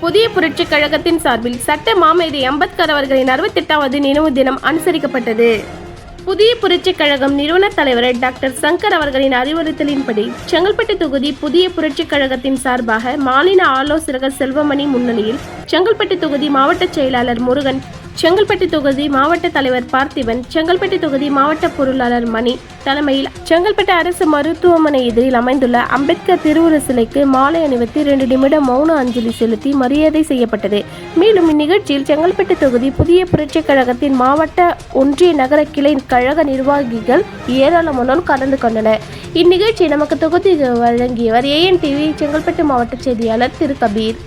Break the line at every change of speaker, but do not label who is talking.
புதிய புரட்சிக் கழகத்தின் சார்பில் சட்ட மாமேதை அம்பேத்கர் அவர்களின் அறுபத்தெட்டாவது நினைவு தினம் அனுசரிக்கப்பட்டது. புதிய புரட்சிக் கழகம் நிறுவனத் தலைவர் டாக்டர் சங்கர் அவர்களின் அறிவுறுத்தலின்படி செங்கல்பட்டு தொகுதி புதிய புரட்சிக் கழகத்தின் சார்பாக மாநில ஆலோசகர் செல்வமணி முன்னிலையில் செங்கல்பட்டு தொகுதி மாவட்ட செயலாளர் முருகன் செங்கல்பட்டு தொகுதி மாவட்ட தலைவர் பார்த்திபன் செங்கல்பட்டு தொகுதி மாவட்ட பொருளாளர் மணி தலைமையில் செங்கல்பட்டு அரசு மருத்துவமனை எதிரில் அமைந்துள்ள அம்பேத்கர் திருவுரு சிலைக்கு மாலை அணிவித்து இரண்டு நிமிடம் மௌன அஞ்சலி செலுத்தி மரியாதை செய்யப்பட்டது. மேலும் இந்நிகழ்ச்சியில் செங்கல்பட்டு தொகுதி புதிய புரட்சிக் கழகத்தின் மாவட்ட ஒன்றிய நகர கிளை கழக நிர்வாகிகள் ஏராளமானோர் கலந்து கொண்டனர். இந்நிகழ்ச்சியை நமக்கு தொகுதி வழங்கியவர் ஏஎன் டிவி செங்கல்பட்டு மாவட்ட செய்தியாளர் திரு கபீர்.